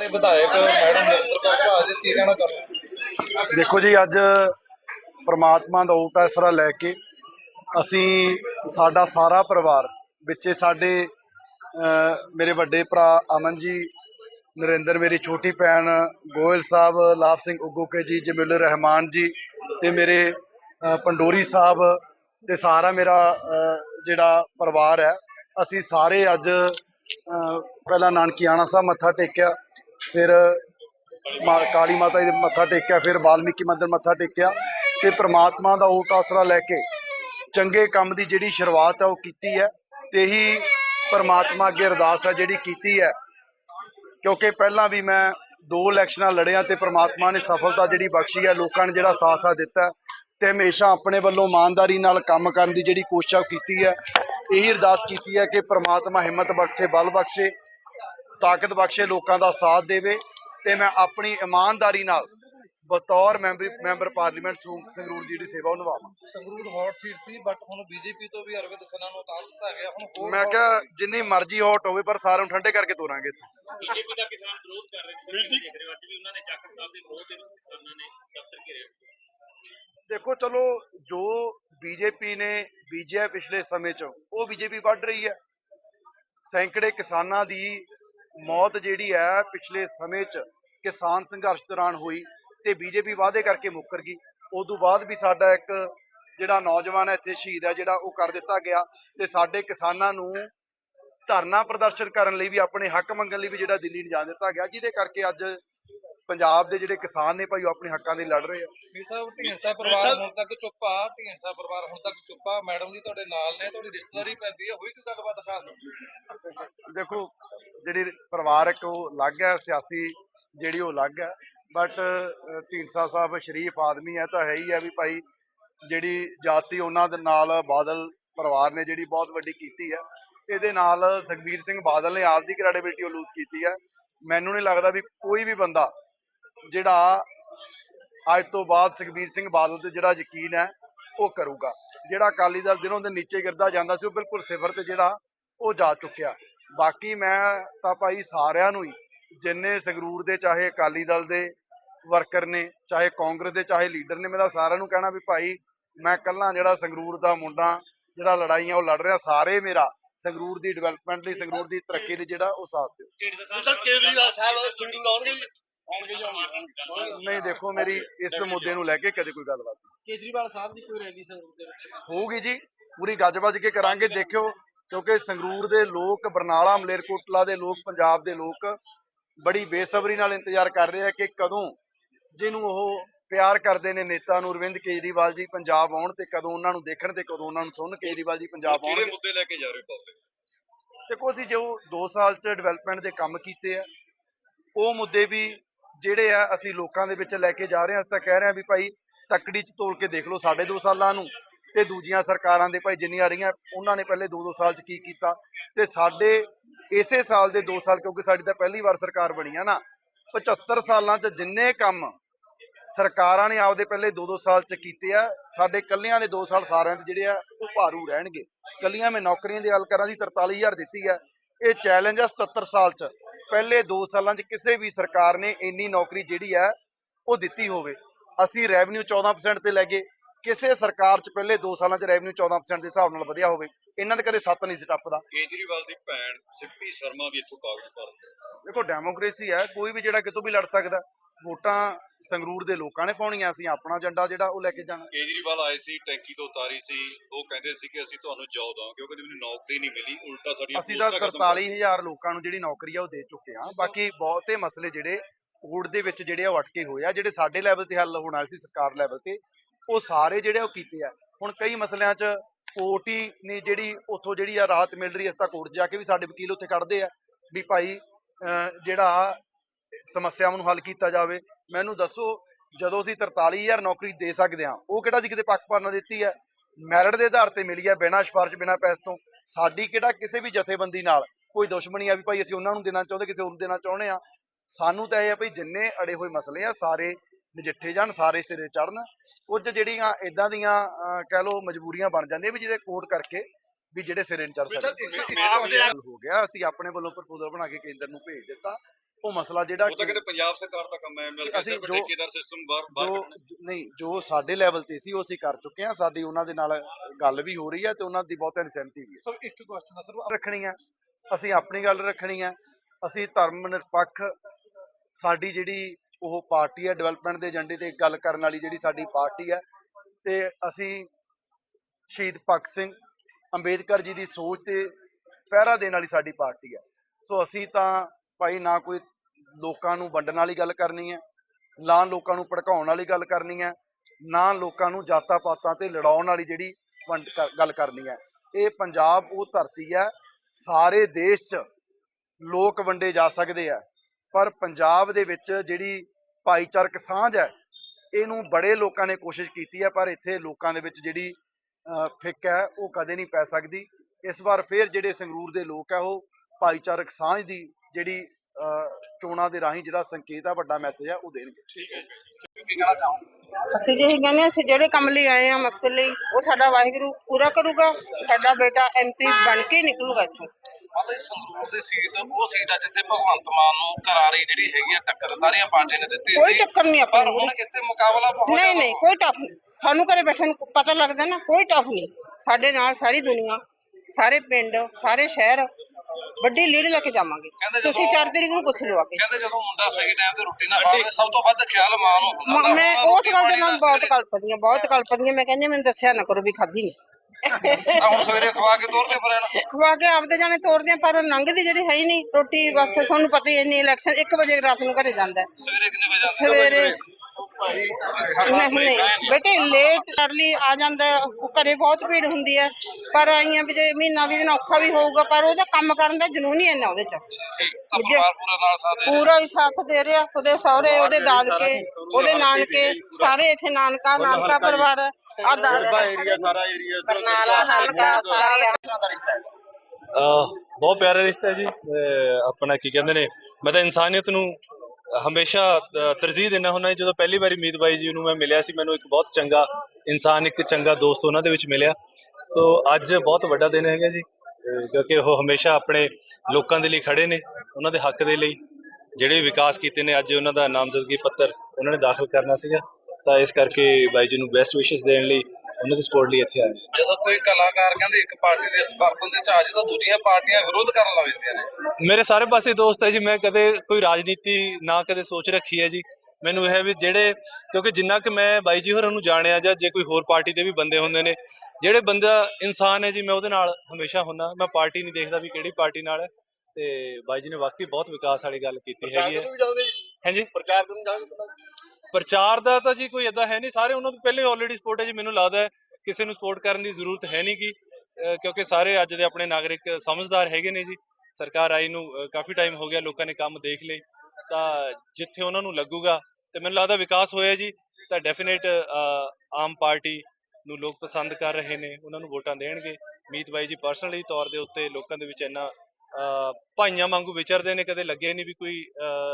ਤੇ ਵਿਧਾਇਕ ਮੈਡਮ ਨਰਿੰਦਰ ਕੌਰ ਭਾਜ ਕੀ ਕਹਿਣਾ ਚਾਹੁੰਦੇ ਦੇਖੋ ਜੀ ਅੱਜ ਪ੍ਰਮਾਤਮਾ ਦਾ ਉਹ ਆਸਰਾ ਲੈ ਕੇ ਅਸੀਂ ਸਾਡਾ ਸਾਰਾ ਪਰਿਵਾਰ ਵਿੱਚੇ ਸਾਡੇ ਮੇਰੇ ਵੱਡੇ ਭਰਾ ਅਮਨ ਜੀ ਨਰਿੰਦਰ ਮੇਰੀ ਛੋਟੀ ਭੈਣ ਗੋਇਲ ਸਾਹਿਬ ਲਾਭ ਸਿੰਘ ਉਗੋਕੇ ਜੀ ਜਮੀਲ ਰਹਿਮਾਨ ਜੀ ਤੇ ਮੇਰੇ ਪੰਡੋਰੀ ਸਾਹਿਬ ਤੇ ਸਾਰਾ ਮੇਰਾ ਜਿਹੜਾ ਪਰਿਵਾਰ ਹੈ ਅਸੀਂ ਸਾਰੇ ਅੱਜ ਅਹ, ਪਹਿਲਾਂ ਨਾਨਕੀਆਣਾ ਸਾਹਿਬ ਮੱਥਾ ਟੇਕਿਆ ਫਿਰ ਮਾ- ਕਾਲੀ ਮਾਤਾ ਜੀ ਦੇ ਮੱਥਾ ਟੇਕਿਆ, ਫਿਰ ਵਾਲਮੀਕੀ ਮੰਦਿਰ ਮੱਥਾ ਟੇਕਿਆ ਤੇ ਪ੍ਰਮਾਤਮਾ ਦਾ ਉਹ ਆਸਰਾ ਲੈ ਕੇ ਚੰਗੇ ਕੰਮ ਦੀ ਜਿਹੜੀ ਸ਼ੁਰੂਆਤ ਹੈ ਉਹ ਕੀਤੀ ਹੈ ਤੇ ਹੀ ਪ੍ਰਮਾਤਮਾ ਅੱਗੇ ਅਰਦਾਸ ਹੈ ਜਿਹੜੀ ਕੀਤੀ ਹੈ। ਕਿਉਂਕਿ ਪਹਿਲਾਂ ਵੀ ਮੈਂ ਦੋ ਇਲੈਕਸ਼ਨਾਂ ਲੜਿਆ ਤੇ ਪ੍ਰਮਾਤਮਾ ਨੇ ਸਫਲਤਾ ਜਿਹੜੀ ਬਖਸ਼ੀ ਹੈ, ਲੋਕਾਂ ਨੇ ਜਿਹੜਾ ਸਾਥ ਆ ਦਿੱਤਾ ਹੈ ਤੇ ਹਮੇਸ਼ਾ ਆਪਣੇ ਵੱਲੋਂ ਇਮਾਨਦਾਰੀ ਨਾਲ ਕੰਮ ਕਰਨ ਦੀ ਜਿਹੜੀ ਕੋਸ਼ਿਸ਼ ਕੀਤੀ ਹੈ। ਇਹੀ ਅਰਦਾਸ ਕੀਤੀ ਹੈ ਕਿ ਪ੍ਰਮਾਤਮਾ ਹਿੰਮਤ ਬਖਸ਼ੇ, ਬਲ ਬਖਸ਼ੇ ਤਾਕਤ ਬਖਸ਼ੇ ਲੋਕਾਂ ਦਾ ਸਾਥ ਦੇਵੇ ਤੇ ਮੈਂ ਆਪਣੀ ਇਮਾਨਦਾਰੀ ਨਾਲ ਬਤੌਰ ਮੈਂਬਰ ਮੈਂਬਰ ਪਾਰਲੀਮੈਂਟ ਸੰਗਰੂਰ ਜੀ ਦੀ ਸੇਵਾ ਉਹ ਨਿਭਾਵਾਂ। ਸੰਗਰੂਰ ਹੌਟ ਸੀਟ ਸੀ ਬਟ ਹੁਣ ਬੀਜੇਪੀ ਤੋਂ ਵੀ ਅਰਵਿੰਦ ਖੰਨਾ ਨੂੰ ਉਤਾਰ ਦਿੱਤਾ ਗਿਆ। ਹੁਣ ਹੋਰ ਮੈਂ ਕਿਹਾ ਜਿੰਨੀ ਮਰਜ਼ੀ ਹੌਟ ਹੋਵੇ ਪਰ ਸਾਰਿਆਂ ਨੂੰ ਠੰਡੇ ਕਰਕੇ ਤੋਰਾਂਗੇ ਇੱਥੋਂ। ਬੀਜੇਪੀ ਦਾ ਕਿਸਾਨ ਵਿਰੋਧ ਕਰ ਰਹੇ ਨੇ ਅੱਜ ਵੀ ਉਹਨਾਂ ਨੇ ਜਾਖੜ ਸਾਹਿਬ ਦੇ ਵਿਰੋਧ ਦੇ ਵਿੱਚ ਕਿਸਾਨਾਂ ਨੇ ਦਫ਼ਤਰ ਘੇਰੇ ਦੇਖੋ ਚਲੋ ਜੋ ਬੀਜੇਪੀ ਨੇ ਬੀਜਿਆ ਪਿਛਲੇ ਸਮੇਂ 'ਚ ਉਹ ਬੀਜੇਪੀ ਵੱਢ ਰਹੀ ਹੈ। ਸੈਂਕੜੇ ਕਿਸਾਨਾਂ ਦੀ ਮੌਤ ਜਿਹੜੀ ਹੈ ਪਿਛਲੇ ਸਮੇਂ 'ਚ ਕਿਸਾਨ ਸੰਘਰਸ਼ ਦੌਰਾਨ ਹੋਈ ਤੇ ਬੀਜੇਪੀ ਵਾਅਦੇ ਕਰਕੇ ਮੁੱਕਰ ਗਈ। ਉਦੋਂ ਬਾਅਦ ਵੀ ਸਾਡਾ ਇੱਕ ਜਿਹੜਾ ਨੌਜਵਾਨ ਹੈ ਇੱਥੇ ਸ਼ਹੀਦ ਹੈ ਜਿਹੜਾ ਉਹ ਕਰ ਦਿੱਤਾ ਗਿਆ ਤੇ ਸਾਡੇ ਕਿਸਾਨਾਂ ਨੂੰ ਧਰਨਾ ਪ੍ਰਦਰਸ਼ਨ ਕਰਨ ਲਈ ਵੀ, ਆਪਣੇ ਹੱਕ ਮੰਗਣ ਲਈ ਵੀ ਜਿਹੜਾ ਦਿੱਲੀ ਨਹੀਂ ਜਾਣ ਦਿੱਤਾ ਗਿਆ, ਜਿਹਦੇ ਕਰਕੇ ਅੱਜ ਪੰਜਾਬ ਦੇ ਜਿਹੜੇ ਕਿਸਾਨ ਨੇ ਭਾਈ ਉਹ ਆਪਣੇ ਹੱਕਾਂ ਦੇ ਲੜ ਰਹੇ ਆ। ਵੀ ਸਾਹਿਬ ਢੀਂਡਸਾ ਪਰਿਵਾਰ ਹੁਣ ਤੱਕ ਚੁੱਪ ਆ ਢੀਂਡਸਾ ਪਰਿਵਾਰ ਹੁਣ ਤੱਕ ਚੁੱਪ। ਆ ਮੈਡਮ ਜੀ ਤੁਹਾਡੇ ਨਾਲ ਨੇ ਤੁਹਾਡੀ ਰਿਸ਼ਤੇਦਾਰੀ ਪੈਂਦੀ ਹੈ ਹੋਈ ਕੋਈ ਗੱਲਬਾਤ ਖਾਸ? ਦੇਖੋ ਜਿਹੜੀ ਪਰਿਵਾਰਕ ਉਹ ਅਲੱਗ ਹੈ ਸਿਆਸੀ ਜਿਹੜੀ ਉਹ ਅਲੱਗ ਹੈ ਬਟ ਢੀਂਡਸਾ ਸਾਹਿਬ ਸ਼ਰੀਫ ਆਦਮੀ ਹੈ ਤਾਂ ਹੈ ਹੀ ਹੈ ਵੀ ਭਾਈ ਜਿਹੜੀ ਜਾਤੀ ਉਹਨਾਂ ਦੇ ਨਾਲ ਬਾਦਲ ਪਰਿਵਾਰ ਨੇ ਜਿਹੜੀ ਬਹੁਤ ਵੱਡੀ ਕੀਤੀ ਹੈ। ਇਹਦੇ ਨਾਲ ਸੁਖਬੀਰ ਸਿੰਘ ਬਾਦਲ ਨੇ ਆਪਦੀ ਕ੍ਰੈਡੀਬਿਲਿਟੀ ਉਹ ਲੂਜ਼ ਕੀਤੀ ਹੈ। ਮੈਨੂੰ ਨਹੀਂ ਲੱਗਦਾ ਵੀ ਕੋਈ ਵੀ ਬੰਦਾ ਜਿਹੜਾ ਅੱਜ ਤੋਂ ਬਾਅਦ ਸੁਖਬੀਰ ਸਿੰਘ ਬਾਦਲ ਤੇ ਜਿਹੜਾ ਯਕੀਨ ਹੈ ਉਹ ਕਰੂਗਾ। ਜਿਹੜਾ ਅਕਾਲੀ ਦਲ ਦਿਨੋਂ ਦਿਨ ਨੀਚੇ ਗਿਰਦਾ ਜਾਂਦਾ ਸੀ ਉਹ ਬਿਲਕੁਲ ਸਿਫਰ ਤੇ ਜਿਹੜਾ ਉਹ ਜਾ ਚੁੱਕਿਆ। ਬਾਕੀ ਮੈਂ ਤਾਂ ਭਾਈ ਸਾਰਿਆਂ ਨੂੰ ਹੀ ਜਿੰਨੇ ਸੰਗਰੂਰ ਦੇ ਚਾਹੇ ਅਕਾਲੀ ਦਲ ਦੇ ਵਰਕਰ ਨੇ ਚਾਹੇ ਕਾਂਗਰਸ ਦੇ ਚਾਹੇ ਲੀਡਰ ਨੇ ਮੇਰਾ ਸਾਰਿਆਂ ਨੂੰ ਕਹਿਣਾ ਵੀ ਭਾਈ ਮੈਂ ਕੱਲਾ ਜਿਹੜਾ ਸੰਗਰੂਰ ਦਾ ਮੁੰਡਾ ਜਿਹੜਾ ਲੜਾਈਆਂ ਉਹ ਲੜ ਰਿਹਾ ਸਾਰੇ ਮੇਰਾ ਸੰਗਰੂਰ ਦੀ ਡਿਵੈਲਪਮੈਂਟ ਲਈ ਸੰਗਰੂਰ ਦੀ ਤਰੱਕੀ ਲਈ ਜਿਹੜਾ ਉਹ ਸਾਥ ਦਿਓ। ਕੇਜਰੀਵਾਲ ਸਾਹਿਬ ਨਹੀਂ ਦੇਖੋ ਮੇਰੀ ਇਸ ਮੁੱਦੇ ਨੂੰ ਲੈ ਕੇ ਕਦੇ ਕੋਈ ਗੱਲਬਾਤ ਕੇਜਰੀਵਾਲ ਸਾਹਿਬ ਦੀ ਕੋਈ ਰੈਲੀ ਸੰਗਰੂਰ ਦੇ ਵਿੱਚ? ਹੋਊਗੀ ਜੀ ਪੂਰੀ ਗੱਜ ਵੱਜ ਕੇ ਕਰਾਂਗੇ ਦੇਖਿਓ ਕਿਉਂਕਿ ਸੰਗਰੂਰ ਦੇ ਲੋਕ ਬਰਨਾਲਾ ਮਲੇਰਕੋਟਲਾ ਦੇ ਲੋਕ ਪੰਜਾਬ ਦੇ ਲੋਕ ਬੜੀ ਬੇਸਬਰੀ ਨਾਲ ਇੰਤਜ਼ਾਰ ਕਰ ਰਹੇ ਆ ਕਿ ਕਦੋਂ ਜਿਹਨੂੰ ਉਹ ਪਿਆਰ ਕਰਦੇ ਨੇ ਨੇਤਾ ਨੂੰ ਅਰਵਿੰਦ ਕੇਜਰੀਵਾਲ ਜੀ ਪੰਜਾਬ ਆਉਣ ਤੇ ਕਦੋਂ ਉਹਨਾਂ ਨੂੰ ਦੇਖਣ ਤੇ ਕਦੋਂ ਉਹਨਾਂ ਨੂੰ ਸੁਣਨ ਕੇਜਰੀਵਾਲ ਜੀ ਪੰਜਾਬ ਆਉਣਗੇ। ਮੁੱਦੇ ਲੈ ਕੇ ਜਾ ਰਹੇ ਹੋ ਦੇਖੋ ਅਸੀਂ ਜੋ 2 ਸਾਲ ਚ ਡਿਵੈਲਪਮੈਂਟ ਦੇ ਕੰਮ ਕੀਤੇ ਆ ਉਹ ਮੁੱਦੇ ਵੀ ਜਿਹੜੇ ਆ ਅਸੀਂ ਲੋਕਾਂ ਦੇ ਵਿੱਚ ਲੈ ਕੇ ਜਾ ਰਹੇ ਹਾਂ, ਅਸੀਂ ਤਾਂ ਕਹਿ ਰਹੇ ਹਾਂ ਵੀ ਭਾਈ ਤੱਕੜੀ ਚ ਤੋਲ ਕੇ ਦੇਖ ਲਓ ਸਾਡੇ 2 ਸਾਲਾਂ ਨੂੰ ਤੇ ਦੂਜੀਆਂ ਸਰਕਾਰਾਂ ਦੇ ਭਾਈ ਜਿੰਨੀਆਂ ਰਹੀਆਂ, ਉਹਨਾਂ ਨੇ ਪਹਿਲੇ 2-2 ਸਾਲ ਚ ਕੀ ਕੀਤਾ ਤੇ ਸਾਡੇ ਇਸੇ ਸਾਲ ਦੇ 2 ਸਾਲ, ਕਿਉਂਕਿ ਸਾਡੀ ਤਾਂ ਪਹਿਲੀ ਵਾਰ ਸਰਕਾਰ ਬਣੀ ਆ ਨਾ 75 ਸਾਲਾਂ ਚ ਜਿੰਨੇ ਕੰਮ ਸਰਕਾਰਾਂ ਨੇ ਆਪਦੇ ਪਹਿਲੇ 2-2 ਸਾਲ ਚ ਕੀਤੇ ਆ, ਸਾਡੇ ਕੱਲਿਆਂ ਦੇ 2 ਸਾਲ ਸਾਰਿਆਂ ਦੇ ਜਿਹੜੇ ਆ ਉਹ ਭਾਰੂ ਰਹਿਣਗੇ। ਕੱਲੀਆਂ ਮੈਂ ਨੌਕਰੀਆਂ ਦੀ ਗੱਲ ਕਰਾਂ ਸੀ 43000 ਦਿੱਤੀ ਹੈ ਇਹ ਚੈਲੰਜ ਆ 77 ਸਾਲ ਚ। ਪਹਿਲੇ 2 ਸਾਲਾਂ ਚ ਕਿਸੇ ਵੀ ਸਰਕਾਰ ਨੇ ਇੰਨੀ ਨੌਕਰੀ ਜਿਹੜੀ ਹੈ ਉਹ ਦਿੱਤੀ ਹੋਵੇ। ਅਸੀਂ ਰੈਵਨਿਊ 14% ਤੇ ਲੈ ਗਏ। ਕਿਸੇ ਸਰਕਾਰ ਚ ਪਹਿਲੇ 2 ਸਾਲਾਂ ਚ ਰੈਵਨਿਊ 14% ਦੇ ਹਿਸਾਬ ਨਾਲ ਵਧਿਆ ਹੋਵੇ ਇਹਨਾਂ ਦੇ ਕਦੇ ਸੱਤ ਨਹੀਂ ਟੱਪਦਾ। ਕੇਜਰੀਵਾਲ ਦੀ ਭੈਣ ਸਿੱਪੀ ਸ਼ਰਮਾ ਵੀ ਇੱਥੋਂ ਕਾਗਜ਼ ਭਰ ਦੇਖੋ ਡੈਮੋਕ੍ਰੇਸੀ ਹੈ ਕੋਈ ਵੀ ਜਿਹੜਾ ਕਿਤੋਂ ਵੀ ਲੜ ਸਕਦਾ। ਵੋਟਾਂ ਸੰਗਰੂਰ ਦੇ ਲੋਕਾਂ ਨੇ ਪਾਉਣੀਆਂ ਅਸੀਂ ਆਪਣਾ ਏਜੰਡਾ ਜਿਹੜਾ ਉਹ ਲੈ ਕੇ ਜਾਣਾ। ਕੇਜਰੀਵਾਲ ਆਏ ਸੀ ਟੈਂਕੀ ਤੋਂ ਉਤਾਰੀ ਸੀ ਉਹ ਕਹਿੰਦੇ ਸੀ ਕਿ ਅਸੀਂ ਤੁਹਾਨੂੰ ਜੌਬ ਦਵਾਂਗੇ ਕਿਉਂਕਿ ਮੈਨੂੰ ਨੌਕਰੀ ਨਹੀਂ ਮਿਲੀ ਉਲਟਾ ਸਾਡੀਆਂ ਅਸੀਂ ਤਾਂ ਪੋਸਟਾਂ ਖਤਮ 43000 ਲੋਕਾਂ ਨੂੰ ਜਿਹੜੀ ਨੌਕਰੀ ਆ ਉਹ ਦੇ ਚੁੱਕੇ ਹਾਂ ਬਾਕੀ ਬਹੁਤੇ ਮਸਲੇ ਜਿਹੜੇ ਕੋਰਟ ਦੇ ਵਿੱਚ ਜਿਹੜੇ ਆ ਉਹ ਅਟਕੇ ਹੋਏ ਆ ਜਿਹੜੇ ਸਾਡੇ ਲੈਵਲ ਤੇ ਹੱਲ ਹੋਣ ਵਾਲੇ ਸੀ ਸਰਕਾਰ ਲੈਵਲ ਤੇ ਉਹ ਸਾਰੇ ਜਿਹੜੇ ਉਹ ਕੀਤੇ ਆ। ਹੁਣ ਕਈ ਮਸਲਿਆਂ 'ਚ ਕੋਰਟ ਨੇ ਜਿਹੜੀ ਉੱਥੋਂ ਜਿਹੜੀ ਆ ਰਾਹਤ ਮਿਲ ਰਹੀ ਇਸ ਤਾਂ ਕੋਰਟ ਜਾ ਕੇ ਵੀ ਸਾਡੇ ਵਕੀਲ ਉੱਥੇ ਕੱਢਦੇ ਆ ਵੀ ਭਾਈ ਜਿਹੜਾ ਸਮੱਸਿਆਵਾਂ ਨੂੰ ਹੱਲ ਕੀਤਾ ਜਾਵੇ। ਮੈਨੂੰ ਦੱਸੋ ਜਦੋਂ ਅਸੀਂ 43000 ਨੌਕਰੀ ਦੇ ਸਕਦੇ ਹਾਂ ਉਹ ਕਿਹੜਾ ਸੀ ਕਿਤੇ ਪੱਖਪਾਤ ਨਾਲ ਦਿੱਤੀ ਹੈ? ਮੈਰਿਟ ਦੇ ਆਧਾਰ ਤੇ ਮਿਲੀ ਹੈ ਬਿਨਾਂ ਸਿਫਾਰਿਸ਼ ਬਿਨਾਂ ਪੈਸੇ ਤੋਂ। ਸਾਡੀ ਕਿਹੜਾ ਕਿਸੇ ਵੀ ਜਥੇਬੰਦੀ ਨਾਲ ਕੋਈ ਦੁਸ਼ਮਣੀ ਆ ਵੀ ਭਾਈ ਅਸੀਂ ਉਹਨਾਂ ਨੂੰ ਦੇਣਾ ਚਾਹੁੰਦੇ ਕਿਸੇ ਹੋਰ ਨੂੰ ਦੇਣਾ ਚਾਹੁੰਦੇ ਆ ਸਾਨੂੰ ਤਾਂ ਇਹ ਆ ਭਈ ਜਿੰਨੇ ਅੜੇ ਹੋਏ ਮਸਲੇ ਆ ਸਾਰੇ ਨਜਿੱਠੇ ਜਾਣ ਸਾਰੇ ਸਿਰੇ ਚੜਨ ਕੁਝ ਜਿਹੜੀਆਂ ਇਦਾਂ ਦੀਆਂ ਕਹਿ ਲਓ ਮਜਬੂਰੀਆਂ ਬਣ ਜਾਂਦੀਆਂ ਵੀ ਜਿਹਦੇ ਕੋਰਟ ਕਰਕੇ ਵੀ ਜਿਹੜੇ ਸਿਰੇ ਨਹੀਂ ਚੜ ਸਕਦੇ। ਹੋ ਗਿਆ ਅਸੀਂ ਆਪਣੇ ਵੱਲੋਂ ਪ੍ਰਪੋਜ਼ਲ ਬਣਾ ਕੇ ਕੇਂਦਰ ਨੂੰ ਭੇਜ ਦਿੱਤਾ। ਉਹ ਮਸਲਾ ਜਿਹੜਾ ਉਹ ਤਾਂ ਕਿ- ਕਹਿੰਦੇ ਪੰਜਾਬ ਸਰਕਾਰ ਦਾ ਕੰਮ ਹੈ ਐਮਐਲਏ ਅਸੀਂ ਸਿਰਫ ਠੇਕੇਦਾਰ ਸਿਸਟਮ ਬਾਹਰ ਬਾਹਰ। ਨਹੀਂ ਜੋ ਸਾਡੇ ਲੈਵਲ ਤੇ ਸੀ ਉਹ ਅਸੀਂ ਕਰ ਚੁੱਕੇ ਹਾਂ। ਸਾਡੀ ਉਹਨਾਂ ਦੇ ਨਾਲ ਗੱਲ ਵੀ ਹੋ ਰਹੀ ਹੈ ਤੇ ਉਹਨਾਂ ਦੀ ਬਹੁਤ ਇਨਸੈਂਟਿਵ ਵੀ ਹੈ। ਸਰ ਇੱਕ ਕੁਐਸਚਨ ਹੈ ਸਰ ਰੱਖਣੀ ਹੈ। ਅਸੀਂ ਆਪਣੀ ਗੱਲ ਰੱਖਣੀ ਹੈ। ਅਸੀਂ ਧਰਮ ਨਿਰਪੱਖ ਸਾਡੀ ਜਿਹੜੀ ਉਹ ਪਾਰਟੀ ਹੈ ਡਿਵੈਲਪਮੈਂਟ ਦੇ ਏਜੰਡੇ ਤੇ ਗੱਲ ਕਰਨ ਵਾਲੀ ਜਿਹੜੀ ਸਾਡੀ ਪਾਰਟੀ ਹੈ ਤੇ ਅਸੀਂ ਸ਼ਹੀਦ ਭਗਤ ਸਿੰਘ ਅੰਬੇਦਕਰ ਜੀ ਦੀ ਸੋਚ ਤੇ ਪਹਿਰਾ ਦੇਣ ਵਾਲੀ ਸਾਡੀ ਪਾਰਟੀ ਹੈ। ਸੋ ਅਸੀਂ ਤਾਂ ਭਾਈ, ਨਾ ਕੋਈ ਲੋਕਾਂ ਨੂੰ ਵੰਡਣ ਵਾਲੀ ਗੱਲ ਕਰਨੀ ਹੈ, ਨਾ ਲੋਕਾਂ ਨੂੰ ਭੜਕਾਉਣ ਵਾਲੀ ਗੱਲ ਕਰਨੀ ਹੈ, ਨਾ ਲੋਕਾਂ ਨੂੰ ਜਾਤਾਂ ਪਾਤਾਂ ਤੇ ਲੜਾਉਣ ਵਾਲੀ ਜਿਹੜੀ ਵੰਡ ਕਰ- ਗੱਲ ਕਰਨੀ ਹੈ। ਇਹ ਪੰਜਾਬ, ਉਹ ਧਰਤੀ ਹੈ, ਸਾਰੇ ਦੇਸ਼ 'ਚ ਲੋਕ ਵੰਡੇ ਜਾ ਸਕਦੇ ਆ ਪਰ ਪੰਜਾਬ ਦੇ ਵਿੱਚ ਜਿਹੜੀ ਭਾਈਚਾਰਕ ਸਾਂਝ ਹੈ, ਇਹਨੂੰ ਬੜੇ ਲੋਕਾਂ ਨੇ ਕੋਸ਼ਿਸ਼ ਕੀਤੀ ਹੈ, ਪਰ ਇੱਥੇ ਲੋਕਾਂ ਦੇ ਵਿੱਚ ਜਿਹੜੀ ਫਿੱਕ ਹੈ, ਉਹ ਕਦੇ ਨਹੀਂ ਪੈ ਸਕਦੀ। ਇਸ ਵਾਰ ਫੇਰ ਜਿਹੜੇ ਸੰਗਰੂਰ ਦੇ ਲੋਕ ਹੈ, ਉਹ ਭਾਈਚਾਰਕ ਸਾਂਝ ਦੀ ਜਿਹੜੀ ਚੋਣਾਂ ਦੇ ਰਾਹੀਂ ਜਿਹੜਾ ਸੰਕੇਤ ਆ ਵੱਡਾ ਮੈਸੇਜ ਹੈ ਉਹ ਦੇਣਗੇ। ਅਸੀਂ ਜੇ ਕਹਿੰਦੇ ਅਸੀਂ ਜਿਹੜੇ ਕੰਮ ਲਈ ਆਏ ਆ ਮਕਸਦ ਲਈ ਉਹ ਸਾਡਾ ਵਾਹਿਗੁਰੂ ਪੂਰਾ ਕਰੂਗਾ ਸਾਡਾ ਬੇਟਾ ਐਮਪੀ ਬਣ ਕੇ ਨਿਕਲੂਗਾ ਇੱਥੋਂ। ਮਾਤਾ ਜੀ ਸੰਗਰੂਰ ਦੀ ਸੀਟ ਉਹ ਸੀਟ ਆ ਜਿੱਥੇ ਭਗਵੰਤ ਮਾਨ ਨੂੰ ਕਰਾਰੀ ਜਿਹੜੀ ਹੈਗੀ ਆ ਟੱਕਰ ਸਾਰੀਆਂ ਪਾਰਟੀਆਂ ਨੇ ਦਿੱਤੀ ਕੋਈ ਟੱਕਰ ਨਹੀਂ ਆਪਾਂ ਹੁਣ ਇੱਥੇ ਮੁਕਾਬਲਾ ਬਹੁਤ ਨਹੀਂ ਜ਼ਿਆਦਾ ਨਹੀਂ ਕੋਈ ਟਫ ਨਹੀਂ। ਸਾਨੂੰ ਘਰੇ ਬੈਠਣ ਨੂੰ ਪਤਾ ਲੱਗਦਾ ਨਾ ਕੋਈ ਟਫ ਨਹੀਂ। ਸਾਡੇ ਨਾਲ ਸਾਰੀ ਦੁਨੀਆ ਸਾਰੇ ਪਿੰਡ ਸਾਰੇ ਸ਼ਹਿਰ ਵੱਡੀ ਲੀਡ ਲੈ ਕੇ ਜਾਵਾਂਗੇ। ਕਹਿੰਦੇ ਤੁਸੀਂ ਜਦੋਂ- 4 ਤਰੀਕ ਨੂੰ ਪੁੱਛ ਲਿਓ ਆ ਕੇ। ਕਹਿੰਦੇ ਜਦੋਂ ਮੁੰਡਾ ਸਹੀ ਟਾਈਮ ਤੇ ਰੋਟੀ ਨਾ ਖਾਵੇ ਸਭ ਤੋਂ ਵੱਧ ਖਿਆਲ ਮਾਂ ਨੂੰ ਹੁੰਦਾ ਮ- ਉਸ ਗੱਲ ਦੇ ਨਾਲ ਬਹੁਤ ਕਲਪਦੀ ਹਾਂ ਬਹੁਤ ਕਲਪਦੀ ਹਾਂ। ਮੈਂ ਕਹਿੰਦੀ ਹਾਂ, ਮੈਨੂੰ ਦੱਸਿਆ ਨਾ ਕਰੋ ਵੀ ਖਾਧੀ ਨਹੀਂ। ਤਾਂ ਹੁਣ ਸਵੇਰੇ ਖਵਾ ਕੇ ਤੋਰਦੇ ਫਿਰ ਇਹਨਾਂ। ਖਵਾ ਕੇ ਆਪਦੇ ਜਾਣੇ ਤੋਰਦੇ ਆ ਪਰ ਲੰਘਦੀ ਜਿਹੜੀ ਹੈ ਹੀ ਨਹੀਂ। ਰੋਟੀ ਬਸ ਤੁਹਾਨੂੰ ਪਤਾ ਹੀ ਹੈ ਇੰਨੀ ਇਲੈਕਸ਼ਨ 1 ਵਜੇ ਰਾਤ ਨੂੰ ਘਰੇ ਜਾਂਦਾ ਹੈ। ਸਵੇਰੇ ਕਿੰਨੇ ਵਜੇ ਜਾਂਦੇ ਸਵੇਰੇ ਨਹੀਂ ਨਹੀਂ। ਬੇਟੇ ਲੇਟ ਅਰਲੀ ਆ ਜਾਂਦਾ ਘਰੇ ਬਹੁਤ ਭੀੜ ਹੁੰਦੀ ਹੈ। ਪਰ ਆਈਆਂ ਵੀ ਜੇ ਮਹੀਨਾ ਵੀ ਦਿਨ ਔਖਾ ਵੀ ਹੋਊਗਾ ਪਰ ਉਹਦਾ ਕੰਮ ਕਰਨ ਦਾ ਜਨੂਨ ਹੀ ਇੰਨਾ ਉਹਦੇ ਚ। ਪੂਰਾ ਹੀ ਸਾਥ ਦੇ ਰਿਹਾ ਉਹਦੇ ਸਹੁਰੇ ਉਹਦੇ ਦਾਦਕੇ ਉਹਦੇ ਨਾਨਕੇ ਸਾਰੇ ਇੱਥੇ ਨਾਨਕਾ ਨਾਨਕਾ ਪਰਿਵਾਰ ਆ ਦਾਦਾ ਏਰੀਆ ਸਾਰਾ ਏਰੀਆ ਬਰਨਾਲਾ ਨਾਨਕਾ ਸਾਰੇ ਅਹ ਬਹੁਤ ਪਿਆਰਾ ਰਿਸ਼ਤਾ ਜੀ। ਆਪਣਾ ਕੀ ਕਹਿੰਦੇ ਨੇ ਮੈਂ ਤਾਂ ਇਨਸਾਨੀਅਤ ਨੂੰ ਹਮੇਸ਼ਾ ਤਰਜੀਹ ਦਿੰਦਾ ਹੁੰਦਾ ਜਦੋਂ ਪਹਿਲੀ ਵਾਰੀ ਮੀਤ ਬਾਈ ਜੀ ਨੂੰ ਮੈਂ ਮਿਲਿਆ ਸੀ, ਮੈਨੂੰ ਇੱਕ ਬਹੁਤ ਚੰਗਾ ਇਨਸਾਨ, ਇੱਕ ਚੰਗਾ ਦੋਸਤ ਉਹਨਾਂ ਦੇ ਵਿੱਚ ਮਿਲਿਆ। ਸੋ ਅੱਜ ਬਹੁਤ ਵੱਡਾ ਦਿਨ ਹੈਗਾ ਜੀ ਕਿਉਂਕਿ ਉਹ ਹਮੇਸ਼ਾ ਆਪਣੇ ਲੋਕਾਂ ਦੇ ਲਈ ਖੜੇ ਨੇ, ਉਹਨਾਂ ਦੇ ਹੱਕ ਦੇ ਲਈ। ਜਿਹੜੇ ਵਿਕਾਸ ਕੀਤੇ ਨੇ, ਅੱਜ ਉਹਨਾਂ ਦਾ ਨਾਮਜ਼ਦਗੀ ਪੱਤਰ ਉਹਨਾਂ ਨੇ ਦਾਖਲ ਕਰਨਾ ਸੀਗਾ। ਤਾਂ ਇਸ ਕਰਕੇ ਬਾਈ ਜੀ ਨੂੰ ਬੈਸਟ ਵਿਸ਼ੇਸ ਦੇਣ ਲਈ ਉਹਨਾਂ ਦੀ ਸਪੋਰਟ ਲਈ ਇੱਥੇ ਆਏ ਜਦੋਂ ਕੋਈ ਕਲਾਕਾਰ ਕਹਿੰਦੇ ਇੱਕ ਪਾਰਟੀ ਦੇ ਸਮਰਥਨ ਦੇ ਝਾਜ ਤਾਂ ਦੂਜੀਆਂ ਪਾਰਟੀਆਂ ਵਿਰੋਧ ਕਰਨ ਲੱਗ ਜਾਂਦੀਆਂ ਨੇ। ਮੇਰੇ ਸਾਰੇ ਪਾਸੇ ਦੋਸਤ ਹੈ ਜੀ ਮੈਂ ਕਦੇ ਕੋਈ ਰਾਜਨੀਤੀ ਨਾ ਕਦੇ ਸੋਚ ਰੱਖੀ ਹੈ ਜੀ। ਮੈਨੂੰ ਇਹ ਹੈ ਵੀ ਜਿਹੜੇ ਕਿਉਂਕਿ ਜਿੰਨਾ ਕਿ ਮੈਂ ਬਾਈ ਜੀ ਹੋਰਾਂ ਨੂੰ ਜਾਣਿਆ ਜਾਂ ਜੇ ਕੋਈ ਹੋਰ ਪਾਰਟੀ ਦੇ ਵੀ ਬੰਦੇ ਹੁੰਦੇ ਨੇ ਜਿਹੜੇ ਬੰਦਾ ਇਨਸਾਨ ਹੈ ਜੀ ਮੈਂ ਉਹਦੇ ਨਾਲ ਹਮੇਸ਼ਾ ਹੁੰਨਾ ਮੈਂ ਪਾਰਟੀ ਨਹੀਂ ਦੇਖਦਾ ਵੀ ਕਿਹੜੀ ਪਾਰਟੀ ਨਾਲ ਹੈ। ਤੇ ਬਾਈ ਜੀ ਨੇ ਵਾਕਈ ਬਹੁਤ ਵਿਕਾਸ ਵਾਲੀ ਗੱਲ ਕੀਤੀ ਹੈਗੀ ਹੈ। ਹਾਂਜੀ। ਪ੍ਰਚਾਰ ਕਰਨ ਜਾਓਗੇ ਪ੍ਰਚਾਰ ਦਾ ਤਾਂ ਜੀ ਕੋਈ ਏਦਾਂ ਹੈ ਨਹੀਂ। ਸਾਰੇ ਉਹਨਾਂ ਤੋਂ ਪਹਿਲੇ ਆਲਰੇਡੀ ਸਪੋਰਟ ਹੈ ਜੀ। ਮੈਨੂੰ ਲੱਗਦਾ ਕਿਸੇ ਨੂੰ ਸਪੋਰਟ ਕਰਨ ਦੀ ਜ਼ਰੂਰਤ ਹੈ ਨਹੀਂ ਗੀ। ਕਿਉਂਕਿ ਸਾਰੇ ਅੱਜ ਦੇ ਆਪਣੇ ਨਾਗਰਿਕ ਸਮਝਦਾਰ ਹੈਗੇ ਨੇ ਜੀ। ਸਰਕਾਰ ਆਈ ਨੂੰ ਕਾਫੀ ਟਾਈਮ ਹੋ ਗਿਆ ਲੋਕਾਂ ਨੇ ਕੰਮ ਦੇਖ ਲਏ। ਤਾਂ ਜਿੱਥੇ ਉਹਨਾਂ ਨੂੰ ਲੱਗੂਗਾ ਤੇ ਮੈਨੂੰ ਲੱਗਦਾ ਵਿਕਾਸ ਹੋਇਆ ਜੀ। ਤਾਂ ਡੈਫੀਨੇਟ ਆਮ ਪਾਰਟੀ ਨੂੰ ਲੋਕ ਪਸੰਦ ਕਰ ਰਹੇ ਨੇ। ਉਹਨਾਂ ਨੂੰ ਵੋਟਾਂ ਦੇਣਗੇ। ਮੀਤ ਬਾਈ ਜੀ ਪਰਸਨਲੀ ਤੌਰ ਦੇ ਉੱਤੇ ਲੋਕਾਂ ਦੇ ਵਿੱਚ ਇੰਨਾ ਭਾਈਆਂ ਵਾਂਗੂ ਵਿਚਰਦੇ ਨੇ, ਕਦੇ ਲੱਗੇ ਨਹੀਂ ਵੀ ਕੋਈ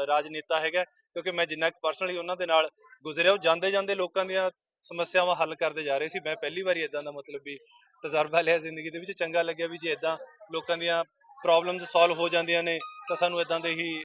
ਰਾਜਨੇਤਾ ਹੈਗਾ, ਕਿਉਂਕਿ ਮੈਂ ਜਿੰਨਾ ਕਿ ਪਰਸਨਲੀ ਉਹਨਾਂ ਦੇ ਨਾਲ ਗੁਜ਼ਰਿਆ, ਉਹ ਜਾਂਦੇ ਜਾਂਦੇ ਲੋਕਾਂ ਦੀਆਂ ਸਮੱਸਿਆਵਾਂ ਹੱਲ ਕਰਦੇ ਜਾ ਰਹੇ ਸੀ। ਮੈਂ ਪਹਿਲੀ ਵਾਰੀ ਇਦਾਂ ਦਾ ਮਤਲਬ ਵੀ ਤਜਰਬਾ ਲਿਆ ਜ਼ਿੰਦਗੀ ਦੇ ਵਿੱਚ। ਚੰਗਾ ਲੱਗਿਆ ਵੀ ਜੇ ਇਦਾਂ ਲੋਕਾਂ ਦੀਆਂ ਪ੍ਰੋਬਲਮਸ ਸੋਲਵ ਹੋ ਜਾਂਦੀਆਂ ਨੇ, ਤਾਂ ਸਾਨੂੰ ਇਦਾਂ ਦੇ ਹੀ